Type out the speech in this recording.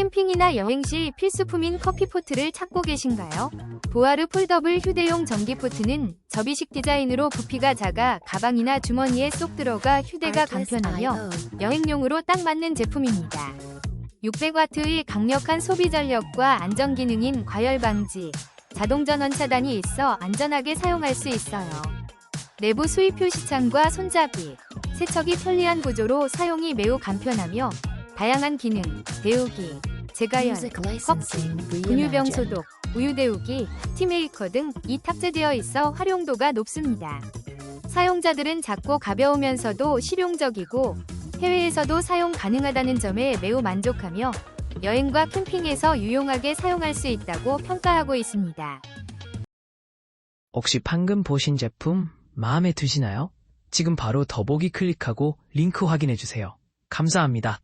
캠핑이나 여행 시 필수품인 커피포트를 찾고 계신가요? 보아르 폴더블 휴대용 전기포트는 접이식 디자인으로 부피가 작아 가방이나 주머니에 쏙 들어가 휴대가 간편하며 여행용으로 딱 맞는 제품입니다. 600와트의 강력한 소비 전력과 안전 기능인 과열 방지, 자동 전원 차단이 있어 안전하게 사용할 수 있어요. 내부 수입 표시창과 손잡이, 세척이 편리한 구조로 사용이 매우 간편하며 다양한 기능, 데우기, 재가열, 컵스, 분유병 소독, 우유 데우기, 티메이커 등 이 탑재되어 있어 활용도가 높습니다. 사용자들은 작고 가벼우면서도 실용적이고 해외에서도 사용 가능하다는 점에 매우 만족하며 여행과 캠핑에서 유용하게 사용할 수 있다고 평가하고 있습니다. 혹시 방금 보신 제품 마음에 드시나요? 지금 바로 더보기 클릭하고 링크 확인해 주세요. 감사합니다.